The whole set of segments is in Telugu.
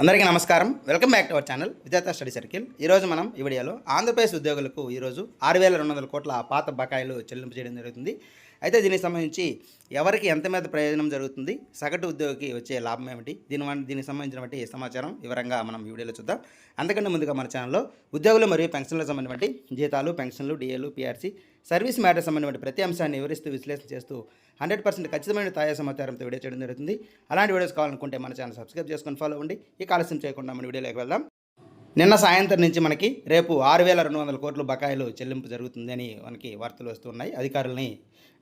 అందరికీ నమస్కారం. Welcome back to our channel Vijetha study circle. ఈరోజు మనం ఈ వీడియోలో ఆంధ్రప్రదేశ్ ఉద్యోగులకు ఈరోజు ఆరు వేల రెండు వందల కోట్ల పాత బకాయిలు చెల్లింపు చేయడం జరుగుతుంది. అయితే దీనికి సంబంధించి ఎవరికి ఎంత మీద ప్రయోజనం జరుగుతుంది? సగటు ఉద్యోగికి వచ్చే లాభం ఏమిటి? దీని దీనికి సంబంధించినటువంటి సమాచారం వివరంగా మనం వీడియోలో చూద్దాం. అంతకంటే ముందుగా మన ఛానల్లో ఉద్యోగులు మరియు పెన్షన్లకు సంబంధించినటువంటి జీతాలు పెన్షన్లు డిఏలు పిఆర్సీ సర్వీస్ మ్యాటర్ సంబంధించిన ప్రతి అంశాన్ని వివరిస్తూ విశ్లేషణ చేస్తూ హండ్రెడ్ పర్సెంట్ ఖచ్చితమైన తాజా సమాచారంతో వీడియో చేయడం జరుగుతుంది. అలాంటి వీడియోస్ కావాలనుకుంటే మన ఛానల్ సబ్స్క్రైబ్ చేసుకొని ఫాలో అవ్వండి. ఈ ఆలస్యం చేయకుండా మన వీడియోలోకి వెళ్దాం. నిన్న సాయంత్రం నుంచి మనకి రేపు ఆరు వేల రెండు వందల కోట్ల బకాయిలు చెల్లింపు జరుగుతుందని మనకి వార్తలు వస్తున్నాయి అధికారులని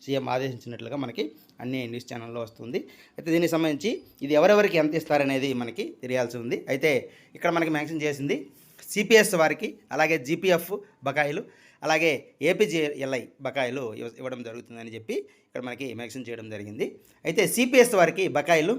సీఎం ఆదేశించినట్లుగా మనకి అన్ని న్యూస్ ఛానల్లో వస్తుంది. అయితే దీనికి సంబంధించి ఇది ఎవరెవరికి ఎంత ఇస్తారనేది మనకి తెలియాల్సి ఉంది. అయితే ఇక్కడ మనకి మెన్షన్ చేసింది సిపిఎస్ వారికి అలాగే జీపీఎఫ్ బకాయిలు. అలాగే ఏపీజేఎల్ఐ బకాయిలు ఇవ్వ- ఇవ్వడం జరుగుతుందని చెప్పి ఇక్కడ మనకి మెన్షన్ చేయడం జరిగింది. అయితే సిపిఎస్ వారికి బకాయిలు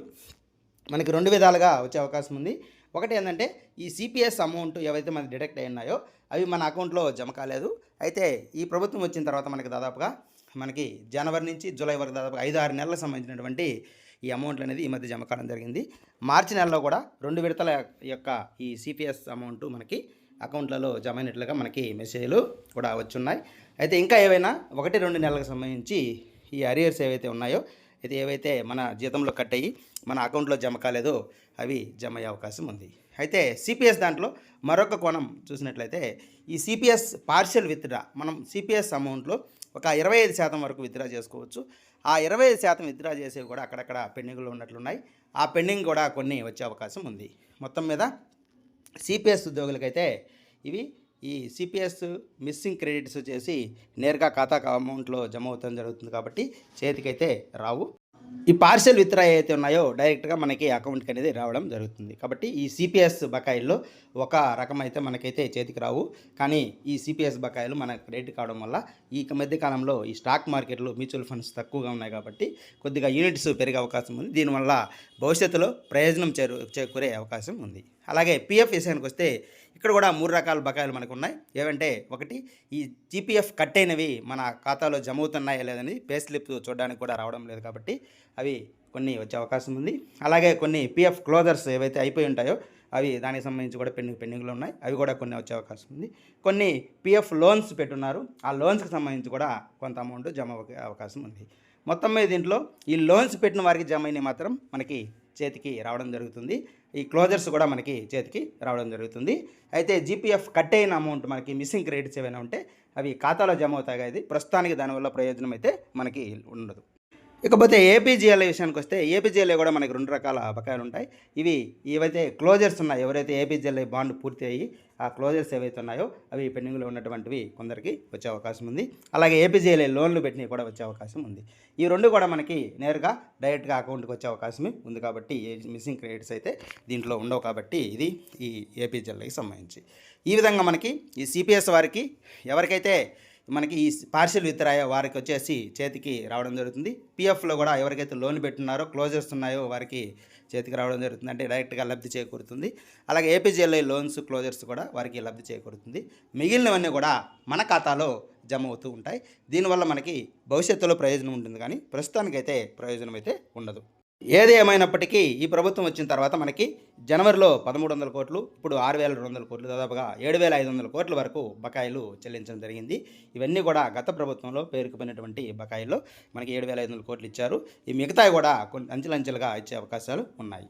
మనకి రెండు విధాలుగా వచ్చే అవకాశం ఉంది. ఒకటి ఏంటంటే ఈ సిపిఎస్ అమౌంట్ ఏవైతే మనకి డిడక్ట్ అయి ఉన్నాయో అవి మన అకౌంట్లో జమ కాలేదు. అయితే ఈ ప్రభుత్వం వచ్చిన తర్వాత మనకి దాదాపుగా మనకి జనవరి నుంచి జూలై వరకు దాదాపు ఐదు ఆరు నెలలకు సంబంధించినటువంటి ఈ అమౌంట్లు అనేది ఈ మధ్య జమ కావడం జరిగింది. మార్చి నెలలో కూడా రెండు విడతల యొక్క ఈ సిపిఎస్ అమౌంట్ మనకి అకౌంట్లలో జమ అయినట్లుగా మనకి మెసేజ్లు కూడా వచ్చున్నాయి. అయితే ఇంకా ఏవైనా ఒకటి రెండు నెలలకు సంబంధించి ఈ అరియర్స్ ఏవైతే ఉన్నాయో అయితే ఏవైతే మన జీతంలో కట్ అయ్యి మన అకౌంట్లో జమ కాలేదో అవి జమ అయ్యే అవకాశం ఉంది. అయితే సిపిఎస్ దాంట్లో మరొక కోణం చూసినట్లయితే ఈ సిపిఎస్ పార్షియల్ విత్డ్రా మనం సిపిఎస్ అమౌంట్లో ఒక ఇరవై ఐదు శాతం వరకు విత్డ్రా చేసుకోవచ్చు. ఆ ఇరవై ఐదు శాతం విత్డ్రా చేసేవి కూడా అక్కడక్కడ పెండింగ్లో ఉన్నట్లున్నాయి. ఆ పెండింగ్ కూడా కొన్ని వచ్చే అవకాశం ఉంది. మొత్తం మీద సిపిఎస్ ఉద్యోగులకైతే ఇవి ఈ సిపిఎస్ మిస్సింగ్ క్రెడిట్స్ వచ్చేసి నేరుగా ఖాతా అమౌంట్లో జమ అవుతాం జరుగుతుంది కాబట్టి చేతికైతే రావు. ఈ పార్షల్ విత్డ్రా అయితే ఉన్నాయో డైరెక్ట్గా మనకి అకౌంట్కి అనేది రావడం జరుగుతుంది. కాబట్టి ఈ సిపిఎస్ బకాయిల్లో ఒక రకం అయితే మనకైతే చేతికి రావు. కానీ ఈ సిపిఎస్ బకాయిలు మన క్రెడిట్ కావడం వల్ల ఈ మధ్యకాలంలో ఈ స్టాక్ మార్కెట్లో మ్యూచువల్ ఫండ్స్ తక్కువగా ఉన్నాయి కాబట్టి కొద్దిగా యూనిట్స్ పెరిగే అవకాశం ఉంది. దీనివల్ల భవిష్యత్తులో ప్రయోజనం చేరు చేకూరే అవకాశం ఉంది. అలాగే పిఎఫ్ విషయానికి వస్తే ఇక్కడ కూడా మూడు రకాల బకాయిలు మనకు ఉన్నాయి. ఏవంటే ఒకటి ఈ జీపీఎఫ్ కట్ అయినవి మన ఖాతాలో జమ అవుతున్నాయా లేదని పే స్లిప్ చూడడానికి కూడా రావడం లేదు కాబట్టి అవి కొన్ని వచ్చే అవకాశం ఉంది. అలాగే కొన్ని పిఎఫ్ క్లోజర్స్ ఏవైతే అయిపోయి ఉంటాయో అవి దానికి సంబంధించి కూడా పెండింగ్ పెండింగ్లో ఉన్నాయి. అవి కూడా కొన్ని వచ్చే అవకాశం ఉంది. కొన్ని పిఎఫ్ లోన్స్ పెట్టున్నారు. ఆ లోన్స్కి సంబంధించి కూడా కొంత అమౌంట్ జమ అవ్వకే అవకాశం ఉంది. మొత్తం మీద దీంట్లో ఈ లోన్స్ పెట్టిన వారికి జమ అయినవి మాత్రం మనకి చేతికి రావడం జరుగుతుంది. ఈ క్లోజర్స్ కూడా మనకి చేతికి రావడం జరుగుతుంది. అయితే జీపీఎఫ్ కట్ అయిన అమౌంట్ మనకి మిస్సింగ్ క్రెడిట్స్ ఏమైనా ఉంటే అవి ఖాతాలో జమ అవుతాయి కదా ఇది? ప్రస్తుతానికి దానివల్ల ప్రయోజనం అయితే మనకి ఉండదు. ఇకపోతే ఏపీజీఎల్ఐ విషయానికి వస్తే ఏపీజీఎల్ఐ కూడా మనకి రెండు రకాల బకాయిలు ఉంటాయి. ఇవి ఏవైతే క్లోజర్స్ ఉన్నాయో ఎవరైతే ఏపీజీఎల్ఐ బాండ్ పూర్తి అయ్యి ఆ క్లోజర్స్ ఏవైతే ఉన్నాయో అవి పెండింగ్లో ఉన్నటువంటివి కొందరికి వచ్చే అవకాశం ఉంది. అలాగే ఏపీజీఎల్ఐ లోన్లు పెట్టినవి కూడా వచ్చే అవకాశం ఉంది. ఈ రెండు కూడా మనకి నేరుగా డైరెక్ట్గా అకౌంట్కి వచ్చే అవకాశమే ఉంది కాబట్టి ఏ మిస్సింగ్ క్రెడిట్స్ అయితే దీంట్లో ఉండవు కాబట్టి ఇది ఈ ఏపీజీఎల్ఐకి సంబంధించి. ఈ విధంగా మనకి ఈ సిపిఎస్ వారికి ఎవరికైతే మనకి ఈ పార్షియల్ విత్రాయ వారికి వచ్చేసి చేతికి రావడం జరుగుతుంది. పిఎఫ్లో కూడా ఎవరికైతే లోన్ పెట్టున్నారో క్లోజర్స్ ఉన్నాయో వారికి చేతికి రావడం జరుగుతుంది. అంటే డైరెక్ట్గా లబ్ధి చేకూరుతుంది. అలాగే ఏపీజీఎల్ఐ లోన్స్ క్లోజర్స్ కూడా వారికి లబ్ధి చేకూరుతుంది. మిగిలినవన్నీ కూడా మన ఖాతాలో జమ అవుతూ ఉంటాయి. దీనివల్ల మనకి భవిష్యత్తులో ప్రయోజనం ఉంటుంది కానీ ప్రస్తుతానికైతే ప్రయోజనం అయితే ఉండదు. ఏది ఏమైనప్పటికీ ఈ ప్రభుత్వం వచ్చిన తర్వాత మనకి జనవరిలో పదమూడు వందల కోట్లు ఇప్పుడు ఆరు వేల రెండు వందల కోట్లు దాదాపుగా ఏడు వేల ఐదు వందల కోట్ల వరకు బకాయిలు చెల్లించడం జరిగింది. ఇవన్నీ కూడా గత ప్రభుత్వంలో పేరుకుపోయినటువంటి బకాయిల్లో మనకి ఏడు వేల ఐదు వందల కోట్లు ఇచ్చారు. ఈ మిగతాయి కూడా కొన్ని అంచెలంచెలుగా ఇచ్చే అవకాశాలు ఉన్నాయి.